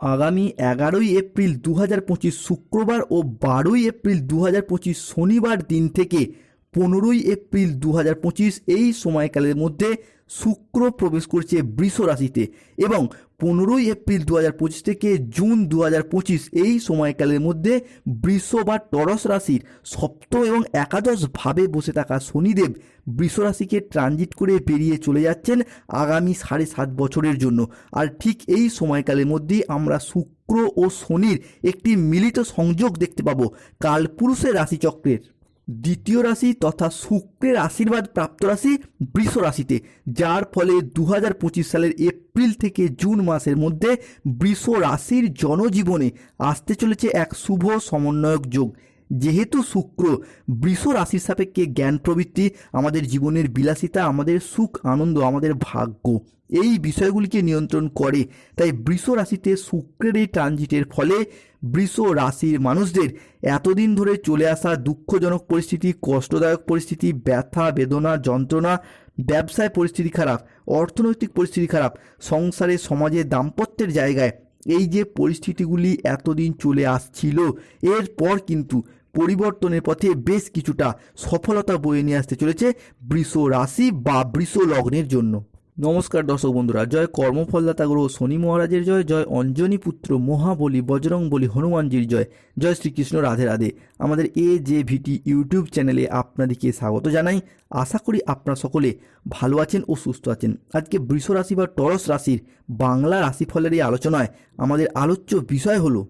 আগামী এগারোই এপ্রিল দু হাজার পঁচিশ শুক্রবার ও বারোই এপ্রিল দু হাজার পঁচিশ শনিবার দিন থেকে পনেরোই এপ্রিল দু হাজার পঁচিশ এই সময়কালের মধ্যে শুক্র প্রবেশ করছে বৃষ রাশিতে এবং পনেরোই এপ্রিল দু হাজার পঁচিশ থেকে জুন দু হাজার পঁচিশ এই সময়কালের মধ্যে বৃষ বা টরস রাশির সপ্তম এবং একাদশ ভাবে বসে থাকা শনিদেব বৃষ রাশিকে ট্রানজিট করে বেরিয়ে চলে যাচ্ছেন আগামী সাড়ে সাত বছরের জন্য। আর ঠিক এই সময়কালের মধ্যেই আমরা শুক্র ও শনির একটি মিলিত সংযোগ দেখতে পাবো কালপুরুষের রাশিচক্রের। দ্বিতীয় রাশি তথা শুক্রের আশীর্বাদ প্রাপ্ত রাশি বৃষ রাশিতে, যার ফলে দু হাজার পঁচিশ সালের এপ্রিল থেকে জুন মাসের মধ্যে বৃষ রাশির জনজীবনে আসতে চলেছে এক শুভ সমন্বয়ক যোগ। যেহেতু শুক্র বৃষ রাশির সাপেক্ষে জ্ঞান প্রবৃত্তি, আমাদের জীবনের বিলাসিতা, আমাদের সুখ, আনন্দ, আমাদের ভাগ্য, এই বিষয়গুলিকে নিয়ন্ত্রণ করে। তাই বৃষ রাশিতে শুক্রের এই ট্রানজিটের ফলে বৃষ রাশির মানুষদের এতদিন ধরে চলে আসা দুঃখজনক পরিস্থিতি, কষ্টদায়ক পরিস্থিতি, ব্যথা, বেদনা, যন্ত্রণা, ব্যবসায় পরিস্থিতি খারাপ, অর্থনৈতিক পরিস্থিতি খারাপ, সংসারে, সমাজে দাম্পত্যের জায়গায় এই যে পরিস্থিতিগুলি এতদিন চলে আসছিল, এরপর কিন্তু পরিবর্তনের পথে বেশ কিছুটা সফলতা বয়ে নিয়ে আসতে চলেছে বৃষ রাশি বা বৃষ লগ্নের জন্য। নমস্কার দর্শক বন্ধুরা, জয় কর্মফলদাতা গ্রহ শনি মহারাজের জয় জয় অঞ্জনী পুত্র মহাবলী বজরং বলি হনুমানজির জয় জয় শ্রীকৃষ্ণ রাধে রাধে। আমাদের এ জে ভিটি ইউটিউব চ্যানেলে আপনাদেরকে স্বাগত জানাই। আশা করি আপনারা সকলে ভালো আছেন ও সুস্থ আছেন। আজকে বৃষ রাশি বা টরস রাশির বাংলা রাশিফলের এই আলোচনায় আমাদের আলোচ্য বিষয় হলো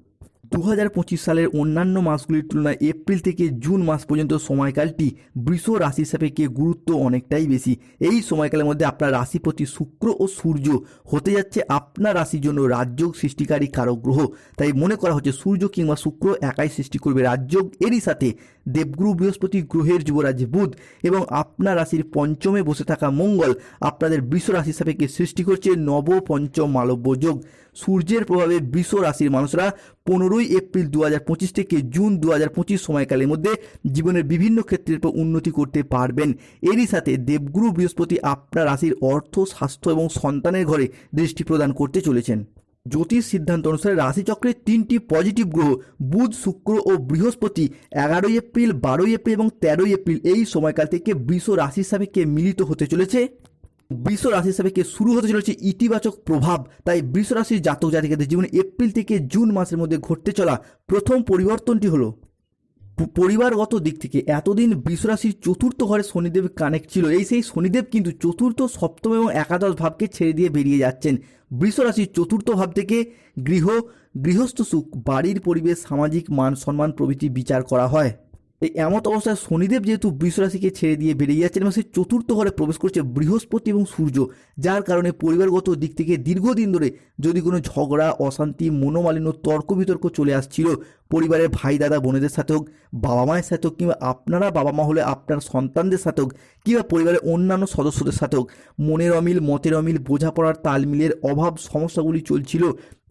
দু হাজার পঁচিশ সালের অন্যান্য মাসগুলির তুলনায় এপ্রিল থেকে জুন মাস পর্যন্ত সময়কালটি বৃষ রাশি সাপেক্ষে গুরুত্ব অনেকটাই বেশি। এই সময়কালের মধ্যে আপনার রাশিপতি শুক্র ও সূর্য হতে যাচ্ছে আপনার রাশির জন্য রাজযোগ সৃষ্টিকারী কারক গ্রহ। তাই মনে করা হচ্ছে সূর্য কিংবা শুক্র একাই সৃষ্টি করবে রাজযোগ এরই সাথে দেবগুরু বৃহস্পতি গ্রহের যুবরাজ বুধ এবং আপনার রাশির পঞ্চমে বসে থাকা মঙ্গল আপনাদের বৃষ রাশি সাপেক্ষে সৃষ্টি করছে নব পঞ্চম মালব্য যোগ। সূর্যের প্রভাবে বৃষ রাশির মানুষরা পনেরোই এপ্রিল দু হাজার পঁচিশ থেকে জুন দু হাজার পঁচিশ সময়কালের মধ্যে জীবনের বিভিন্ন ক্ষেত্রের উন্নতি করতে পারবেন। এরই সাথে দেবগুরু বৃহস্পতি আপনার রাশির অর্থ, স্বাস্থ্য এবং সন্তানের ঘরে দৃষ্টি প্রদান করতে চলেছেন। জ্যোতিষ সিদ্ধান্ত অনুসারে রাশিচক্রের তিনটি পজিটিভ গ্রহ, বুধ, শুক্র ও বৃহস্পতি, এগারোই এপ্রিল, বারোই এপ্রিল এবং তেরোই এপ্রিল এই সময়কাল থেকে বৃষ রাশির সাপেক্ষে মিলিত হতে চলেছে? বৃষ রাশির সাপেক্ষে শুরু হতে চলেছে ইতিবাচক প্রভাব? তাই বৃষ রাশির জাতক জাতিকাদের জীবনে এপ্রিল থেকে জুন মাসের মধ্যে ঘটতে চলা প্রথম পরিবর্তনটি হলো পরিবারগত দিক থেকে এতদিন বৃষরাশির চতুর্থ ঘরে শনিদেব কানেক্ট ছিল। এই সেই শনিদেব কিন্তু চতুর্থ, সপ্তম এবং একাদশ ভাবকে ছেড়ে দিয়ে বেরিয়ে যাচ্ছেন। বৃষরাশির চতুর্থ ভাব থেকে গৃহ, গৃহস্থ সুখ, বাড়ির পরিবেশ, সামাজিক মান সম্মান প্রভৃতি বিচার করা হয়। এই এমত অবস্থায় শনিদেব যেহেতু বৃষরাশিকে ছেড়ে দিয়ে বেরিয়ে যাচ্ছেন এবং সেই চতুর্থ ঘরে প্রবেশ করছে বৃহস্পতি এবং সূর্য, যার কারণে পরিবারগত দিক থেকে দীর্ঘদিন ধরে যদি কোনো ঝগড়া, অশান্তি, মনোমালিন্য তর্ক বিতর্ক চলে আসছিল, পরিবারের ভাই, দাদা, বোনেদের সাথে হোক, বাবা মায়ের সাথে হোক কিংবা আপনারা বাবা মা হলে আপনার সন্তানদের সাথে হোক কিংবা পরিবারের অন্যান্য সদস্যদের সাথে হোক, মনের অমিল, মতের অমিল, বোঝাপড়ার তালমিলের অভাব, সমস্যাগুলি চলছিল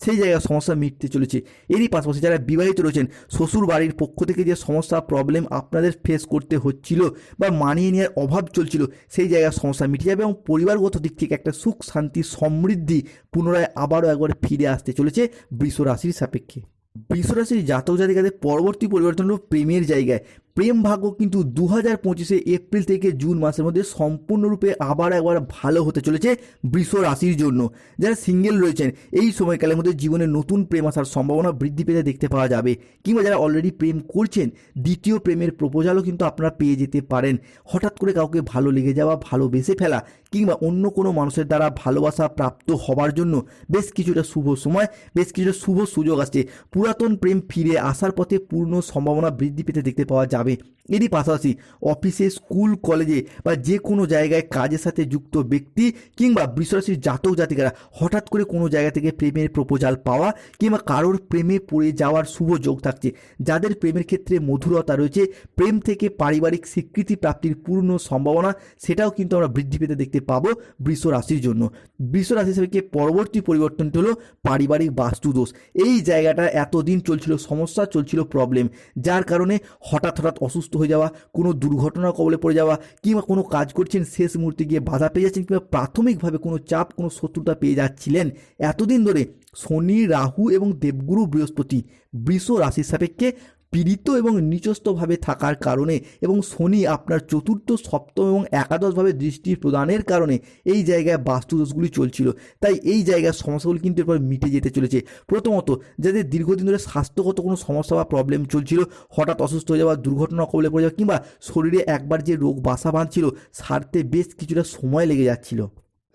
সেই জায়গায় সমস্যা মিটতে চলেছে। এরই পাশাপাশি যারা বিবাহিত রয়েছেন শ্বশুর বাড়ির পক্ষ থেকে যে সমস্যা প্রবলেম আপনাদের ফেস করতে হচ্ছিল বা মানিয়ে নেওয়ার অভাব চলছিল, সেই জায়গায় সমস্যা মিটে যাবে এবং পরিবারগত দিক থেকে একটা সুখ, শান্তি, সমৃদ্ধি পুনরায় আবারও একবার ফিরে আসতে চলেছে বৃষ রাশির সাপেক্ষে। বৃষরাশির জাতক জাতিকাদের পরবর্তী পরিবর্তন হল প্রেমের জায়গায় প্রেম ভাগ্য কিন্তু দু হাজার পঁচিশে এপ্রিল থেকে জুন মাসের মধ্যে সম্পূর্ণরূপে আবার একবার ভালো হতে চলেছে বৃষ রাশির জন্য। যারা সিঙ্গেল রয়েছেন, এই সময়কালের মধ্যে জীবনে নতুন প্রেম আসার সম্ভাবনা বৃদ্ধি পেতে দেখতে পাওয়া যাবে। কিংবা যারা অলরেডি প্রেম করছেন, দ্বিতীয় প্রেমের প্রপোজালও কিন্তু আপনারা পেয়ে যেতে পারেন। হঠাৎ করে কাউকে ভালো লেগে যাওয়া ভালোবেসে ফেলা, কিংবা অন্য কোনো মানুষের দ্বারা ভালোবাসা প্রাপ্ত হবার জন্য বেশ কিছুটা শুভ সময়, বেশ কিছুটা শুভ সুযোগ আসছে। পুরাতন প্রেম ফিরে আসার পথে পূর্ণ সম্ভাবনা বৃদ্ধি পেতে দেখতে পাওয়া যাবে। এরই পাশাপাশি অফিসে, স্কুল, কলেজে বা যে কোনো জায়গায় কাজের সাথে যুক্ত ব্যক্তি কিংবা বৃষরাশির জাতক, জাতিকারা হঠাৎ করে কোনো জায়গা থেকে প্রেমের প্রপোজাল পাওয়া কিংবা কারোর প্রেমে পড়ে যাওয়ার শুভ যোগ থাকছে। যাদের প্রেমের ক্ষেত্রে মধুরতা রয়েছে, প্রেম থেকে পারিবারিক স্বীকৃতি প্রাপ্তির পূর্ণ সম্ভাবনা সেটাও কিন্তু আমরা বৃদ্ধি পেতে দেখতে পাবো বৃষ রাশির জন্য। বৃষ রাশি হিসেবে পরবর্তী পরিবর্তনটি হলো পারিবারিক বাস্তুদোষ। এই জায়গাটা এতদিন চলছিল, সমস্যা চলছিল প্রবলেম যার কারণে হঠাৎ হঠাৎ হঠাৎ অসুস্থ হয়ে যাওয়া, কোনো দুর্ঘটনার কবলে পড়ে যাওয়া কিংবা কোনো কাজ করছেন, শেষ মুহূর্তে গিয়ে বাধা পেয়ে যাচ্ছেন কিংবা প্রাথমিকভাবে কোনো চাপ, কোনো শত্রুতা পেয়ে যাচ্ছিলেন। এতদিন ধরে শনি, রাহু এবং দেবগুরু বৃহস্পতি, বৃষ রাশির সাপেক্ষে পীড়িত এবং নিচস্থভাবে থাকার কারণে এবং শনি আপনার চতুর্থ, সপ্তম এবং একাদশভাবে দৃষ্টি প্রদানের কারণে এই জায়গায় বাস্তুদোষগুলি চলছিল। তাই এই জায়গার সমস্যাগুলি কিন্তু এরপর মিটে যেতে চলেছে। প্রথমত, যাদের দীর্ঘদিন ধরে স্বাস্থ্যগত কোনো সমস্যা বা প্রবলেম চলছিল, হঠাৎ অসুস্থ হয়ে যাওয়া, দুর্ঘটনা কবলে পড়ে যাওয়া কিংবা শরীরে একবার যে রোগ বাসা বাঁধছিল, সারতে বেশ কিছুটা সময় লেগে যাচ্ছিল।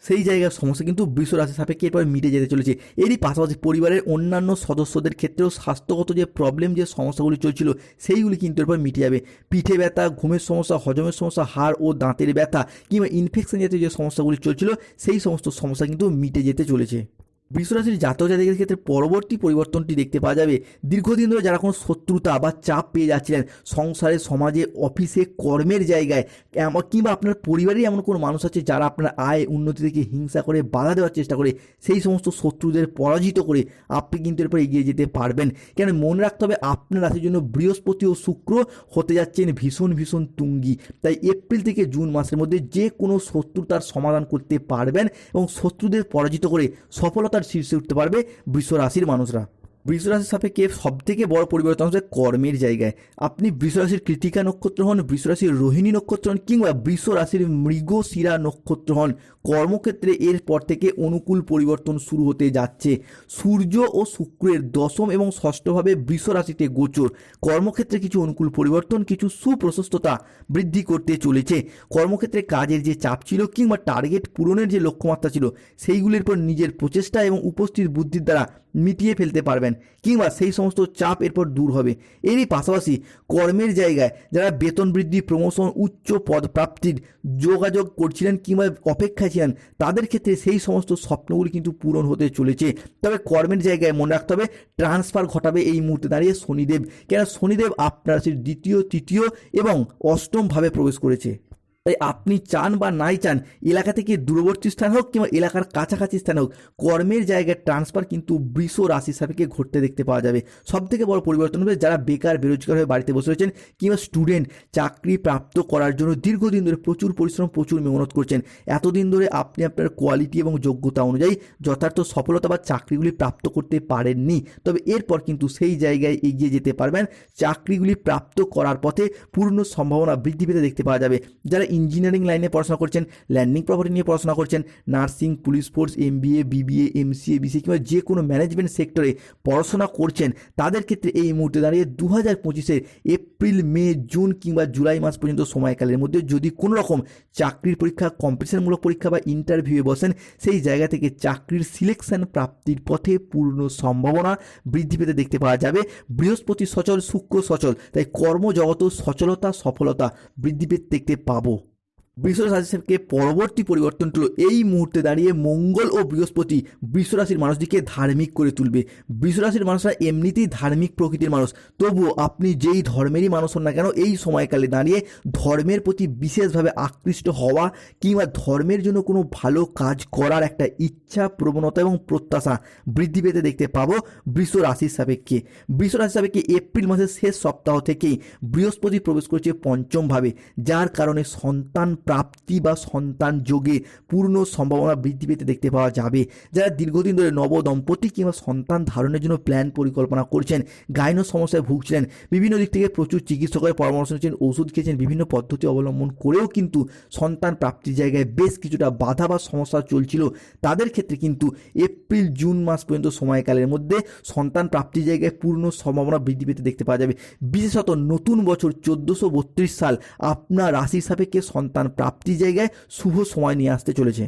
সেই জায়গার সমস্যা কিন্তু বৃষ রাশি সাপেক্ষে এরপরে মিটে যেতে চলেছে। এরই পাশাপাশি পরিবারের অন্যান্য সদস্যদের ক্ষেত্রেও স্বাস্থ্যগত যে প্রবলেম যে সমস্যাগুলি চলছিল, সেইগুলি কিন্তু এরপর মিটে যাবে। পিঠে ব্যথা, ঘুমের সমস্যা, হজমের সমস্যা, হাড় ও দাঁতের ব্যথা কিংবা ইনফেকশন জাতীয় যে সমস্যাগুলি চলছিল, সেই সমস্ত সমস্যা কিন্তু মিটে যেতে চলেছে। বৃষরাশির জাতক জাতিকের ক্ষেত্রে পরবর্তী পরিবর্তনটি দেখতে পাওয়া যাবে। দীর্ঘদিন ধরে যারা কোনো শত্রুতা বা চাপ পেয়ে যাচ্ছিলেন, সংসারে, সমাজে, অফিসে, কর্মের জায়গায়, এমন- কিংবা আপনার পরিবারেই এমন কোনো মানুষ আছে যারা আপনার আয় উন্নতি থেকে হিংসা করে বাধা দেওয়ার চেষ্টা করে, সেই সমস্ত শত্রুদের পরাজিত করে আপনি কিন্তু এরপর এগিয়ে যেতে পারবেন। কেন মনে রাখতে হবে, আপনার রাশির জন্য বৃহস্পতি ও শুক্র হতে যাচ্ছেন ভীষণ ভীষণ তুঙ্গি। তাই এপ্রিল থেকে জুন মাসের মধ্যে যে কোনো শত্রুতার সমাধান করতে পারবেন এবং শত্রুদের পরাজিত করে সফলতার শীর্ষে উঠতে পারবে বিশ্ব রাশির মানুষরা। বৃষরাশির সাপেক্ষে সব থেকে বড় পরিবর্তন হচ্ছে কর্মের জায়গায়। আপনি বৃষরাশির কৃতিকা নক্ষত্র হন, বৃষরাশির রোহিণী নক্ষত্র হন, কিংবা বৃষ রাশির মৃগশিরা নক্ষত্র হন, কর্মক্ষেত্রে এরপর থেকে অনুকূল পরিবর্তন শুরু হতে যাচ্ছে। সূর্য ও শুক্রের দশম এবং ষষ্ঠভাবে বৃষ রাশিতে গোচর। কর্মক্ষেত্রে কিছু অনুকূল পরিবর্তন, কিছু সুপ্রশস্ততা বৃদ্ধি করতে চলেছে। কর্মক্ষেত্রে কাজের যে চাপ ছিল কিংবা টার্গেট পূরণের যে লক্ষ্যমাত্রা ছিল, সেইগুলির পর নিজের প্রচেষ্টা এবং উপস্থিত বুদ্ধির দ্বারা মিটিয়ে ফেলতে পারবেন কিংবা সেই সমস্ত চাপ এরপর দূর হবে। এরই পাশাপাশি কর্মের জায়গায় যারা বেতন বৃদ্ধি প্রমোশন উচ্চ পদ প্রাপ্তির যোগাযোগ করছিলেন কিংবা অপেক্ষায় ছিলেন, তাদের ক্ষেত্রে সেই সমস্ত স্বপ্নগুলি কিন্তু পূরণ হতে চলেছে। তবে কর্মের জায়গায় মনে রাখতে হবে ট্রান্সফার ঘটাবে এই মুহূর্তে দাঁড়িয়ে শনিদেব। কেন শনিদেব আপনার রাশির দ্বিতীয়, তৃতীয় এবং অষ্টমভাবে প্রবেশ করেছে। তাই আপনি চান বা নাই চান, এলাকা থেকে দূরবর্তী স্থান হোক কিংবা এলাকার কাছাকাছি স্থান হোক, কর্মের জায়গায় ট্রান্সফার কিন্তু বৃষ রাশি সাপেক্ষে ঘটতে দেখতে পাওয়া যাবে। সব থেকে বড় পরিবর্তন হবে যারা বেকার, বেরোজগার হয়ে বাড়িতে বসে রয়েছেন কিংবা স্টুডেন্ট চাকরি প্রাপ্ত করার জন্য দীর্ঘদিন ধরে প্রচুর পরিশ্রম, প্রচুর মেহনত করছেন। এতদিন ধরে আপনি আপনার কোয়ালিটি এবং যোগ্যতা অনুযায়ী যথার্থ সফলতা বা চাকরিগুলি প্রাপ্ত করতে পারেননি। তবে এরপর কিন্তু সেই জায়গায় এগিয়ে যেতে পারবেন। চাকরিগুলি প্রাপ্ত করার পথে পূর্ণ সম্ভাবনা বৃদ্ধি পেতে দেখতে পাওয়া যাবে। যারা ইঞ্জিনিয়ারিং লাইনে পড়াশোনা করছেন ল্যান্ডিং প্রপার্টি নিয়ে পড়াশোনা করছেন nursing police force MBA BBA MCA BC কিংবা যে কোনো ম্যানেজমেন্ট সেক্টরে পড়াশোনা করছেন, তাদের ক্ষেত্রে এই মুহূর্তে দাঁড়িয়ে দু হাজার পঁচিশের এপ্রিল, মে, জুন কিংবা জুলাই মাস পর্যন্ত সময়কালের মধ্যে যদি কোনো রকম চাকরির পরীক্ষা কম্পিটিশনমূলক পরীক্ষা বা ইন্টারভিউয়ে বসেন, সেই জায়গা থেকে চাকরির সিলেকশন প্রাপ্তির পথে পূর্ণ সম্ভাবনা বৃদ্ধি পেতে দেখতে পাওয়া যাবে। বৃহস্পতি সচল, শুক্র সচল, তাই কর্মজগত সচলতা, সফলতা বৃদ্ধি পেতে দেখতে পাবো। বৃষরাশি থেকে পরবর্তী পরিবর্তন হলো এই মুহূর্তে দাঁড়িয়ে মঙ্গল ও বৃহস্পতি বৃষরাশির মানুষটিকে ধার্মিক করে তুলবে। বৃষরাশির মানুষরা এমনিতেই ধার্মিক প্রকৃতির মানুষ। তবুও আপনি যেই ধর্মেরই মানুষ হন না কেন, এই সময়কালে দাঁড়িয়ে ধর্মের প্রতি বিশেষভাবে আকৃষ্ট হওয়া কিংবা ধর্মের জন্য কোনো ভালো কাজ করার একটা ইচ্ছা, প্রবণতা এবং প্রত্যাশা বৃদ্ধি পেতে দেখতে পাবো বৃষ রাশির সাপেক্ষে। বৃষ রাশির সাপেক্ষে এপ্রিল মাসের শেষ সপ্তাহ থেকেই বৃহস্পতি প্রবেশ করেছে পঞ্চমভাবে, যার কারণে সন্তান প্রাপ্তি বা সন্তান যোগে পূর্ণ সম্ভাবনা বৃদ্ধি পেতে দেখতে পাওয়া যাবে। যারা দীর্ঘদিন ধরে নব দম্পতি কিংবা সন্তান ধারণের জন্য প্ল্যান পরিকল্পনা করছেন, গাইনো সমস্যায় ভুগছিলেন, বিভিন্ন দিক থেকে প্রচুর চিকিৎসকের পরামর্শ নিয়েছেন, ওষুধ খেয়েছেন, বিভিন্ন পদ্ধতি অবলম্বন করেও কিন্তু সন্তান প্রাপ্তির জায়গায় বেশ কিছুটা বাধা বা সমস্যা চলছিল। তাদের ক্ষেত্রে কিন্তু এপ্রিল, জুন মাস পর্যন্ত সময়কালের মধ্যে সন্তান প্রাপ্তির জায়গায় পূর্ণ সম্ভাবনা বৃদ্ধি পেতে দেখতে পাওয়া যাবে। বিশেষত নতুন বছর চোদ্দোশো সাল, আপনার রাশির সাপেক্ষে সন্তান প্রাপ্তির জায়গায় শুভ সময় নিয়ে আসতে চলেছে।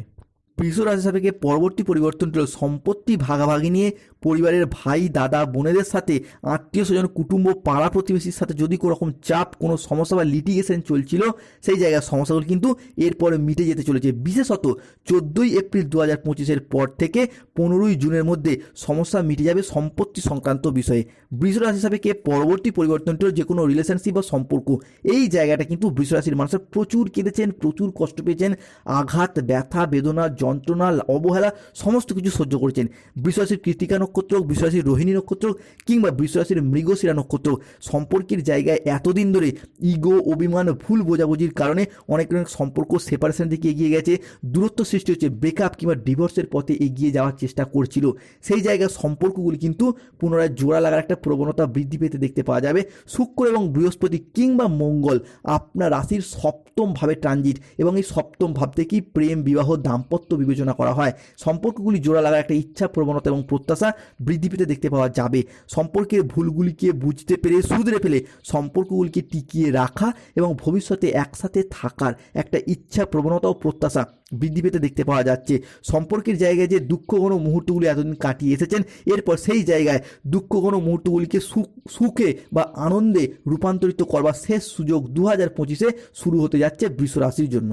বৃষ রাশি সাপেক্ষে পরবর্তী পরিবর্তনটি হল সম্পত্তি ভাগাভাগি নিয়ে পরিবারের ভাই, দাদা, বোনেদের সাথে, আত্মীয় স্বজন, কুটুম্ব, পাড়া প্রতিবেশীর সাথে যদি কোনো রকম চাপ, কোনো সমস্যা বা লিটিগেশন চলছিল, সেই জায়গার সমস্যাগুলো কিন্তু এরপরে মিটে যেতে চলেছে। বিশেষত চোদ্দোই এপ্রিল দু হাজার পঁচিশের পর থেকে পনেরোই জুনের মধ্যে সমস্যা মিটে যাবে সম্পত্তি সংক্রান্ত বিষয়ে। বৃষ রাশি সাপেক্ষে পরবর্তী পরিবর্তনটি যে কোনো রিলেশনশিপ বা সম্পর্ক, এই জায়গাটা কিন্তু বৃষ রাশির মানুষের প্রচুর কেঁদেছেন, প্রচুর কষ্ট পেয়েছেন, আঘাত, ব্যথা, বেদনা, যন্ত্রণা, অবহেলা, সমস্ত কিছু সহ্য করেছেন। বৃষরাশির কৃতিকা নক্ষত্র বৃষরাশির রোহিণী নক্ষত্র কিংবা বৃষরাশির মৃগশিরা নক্ষত্র সম্পর্কের জায়গায় এতদিন ধরে ইগো, অভিমান, ভুল বোঝাবুঝির কারণে অনেক অনেক সম্পর্ক সেপারেশন দিকে এগিয়ে গেছে, দূরত্ব সৃষ্টি হচ্ছে ব্রেকআপ কিংবা ডিভোর্সের পথে এগিয়ে যাওয়ার চেষ্টা করছিল। সেই জায়গায় সম্পর্কগুলি কিন্তু পুনরায় জোড়া লাগার একটা প্রবণতা বৃদ্ধি পেতে দেখতে পাওয়া যাবে। শুক্র এবং বৃহস্পতি কিংবা মঙ্গল আপনার রাশির সপ্তম ভাবে ট্রানজিট এবং এই সপ্তম ভাব থেকেই প্রেম, বিবাহ, দাম্পত্য বিবেচনা করা হয়। সম্পর্কগুলি জোড়া লাগার একটা ইচ্ছা, প্রবণতা এবং প্রত্যাশা বৃদ্ধি পেতে দেখতে পাওয়া যাবে। সম্পর্কের ভুলগুলিকে বুঝতে পেরে শুধরে ফেলে সম্পর্কগুলিকে টিকিয়ে রাখা এবং ভবিষ্যতে একসাথে থাকার একটা ইচ্ছা, প্রবণতা ও প্রত্যাশা বৃদ্ধি পেতে দেখতে পাওয়া যাচ্ছে। সম্পর্কের জায়গায় যে দুঃখ কোনো মুহূর্তগুলি এতদিন কাটিয়ে এসেছেন, এরপর সেই জায়গায় দুঃখ কোনো মুহূর্তগুলিকে সুখ, সুখে বা আনন্দে রূপান্তরিত করবার শেষ সুযোগ দু হাজার পঁচিশে শুরু হতে যাচ্ছে বৃষ রাশির জন্য।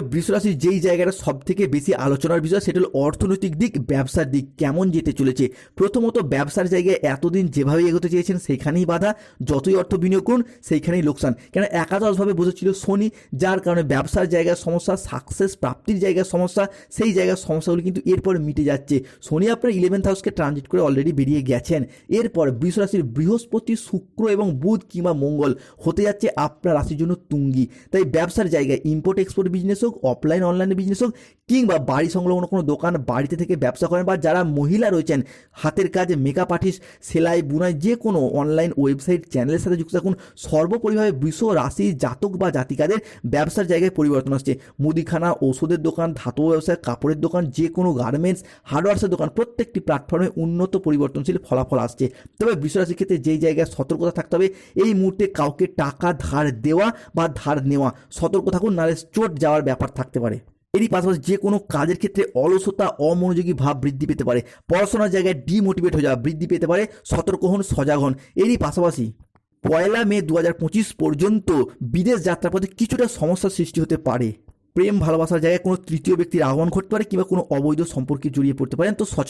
বৃষরাশির যেই জায়গাটা সব থেকে বেশি আলোচনার বিষয়, সেটা হলো অর্থনৈতিক দিক, ব্যবসার দিক কেমন যেতে চলেছে। প্রথমত, ব্যবসার জায়গায় এতদিন যেভাবে এগোতে চেয়েছেন সেখানেই বাধা। যতই অর্থ বিনিয়োগ করুন, সেইখানেই লোকসান। কেন একাদশভাবে বসেছিল শনি, যার কারণে ব্যবসার জায়গার সমস্যা সাকসেস প্রাপ্তির জায়গার সমস্যা, সেই জায়গার সমস্যাগুলি কিন্তু এরপর মিটে যাচ্ছে। শনি আপনার ইলেভেন্থ হাউসকে ট্রানজিট করে অলরেডি বেরিয়ে গেছেন। এরপর বৃষরাশির বৃহস্পতি, শুক্র এবং বুধ কিংবা মঙ্গল হতে যাচ্ছে আপনার রাশির জন্য তুঙ্গি। তাই ব্যবসার জায়গায় ইম্পোর্ট এক্সপোর্ট বিজনেস হোক অফলাইন অনলাইন বিজনেস হোক, কিংবা বাড়ি সংলগ্ন কোনো দোকান, বাড়িতে থেকে ব্যবসা করেন বা যারা মহিলা রয়েছেন, হাতের কাজে মেকআপ আর্টিস্ট সেলাই, বুনাই, যে কোনো অনলাইন ওয়েবসাইট চ্যানেলের সাথে যুক্ত থাকুন, সর্বোপরিভাবে বৃষ রাশি জাতক বা জাতিকাদের ব্যবসার জায়গায় পরিবর্তন আসছে। মুদিখানা ওষুধের দোকান, ধাতব ব্যবসায় কাপড়ের দোকান, যে কোনো গার্মেন্টস হার্ডওয়ার্সের দোকান, প্রত্যেকটি প্ল্যাটফর্মে উন্নত পরিবর্তনশীল ফলাফল আসছে। তবে বৃষরাশির ক্ষেত্রে যেই জায়গায় সতর্কতা থাকতে হবে, এই মুহূর্তে কাউকে টাকা ধার দেওয়া বা ধার নেওয়া। সতর্ক থাকুন, নাহলে চোট যাওয়ার ব্যাপার থাকতে পারে। এরই পাশাপাশি যে কোনো কাজের ক্ষেত্রে অলসতা, অমনোযোগী ভাব বৃদ্ধি পেতে পারে। পড়াশোনার জায়গায় ডিমোটিভেট হয়ে যাওয়া বৃদ্ধি পেতে পারে। সতর্ক হন, সজাগ হন। এরই পাশাপাশি পয়লা মে দু হাজার পঁচিশ পর্যন্ত বিদেশ যাত্রার পথে কিছুটা সমস্যার সৃষ্টি হতে পারে। প্রেম, ভালোবাসার জায়গায় কোনো তৃতীয় ব্যক্তির আহ্বান ঘটতে পারে কিংবা কোনো অবৈধ সম্পর্কে জড়িয়ে পড়তে পারেন, তো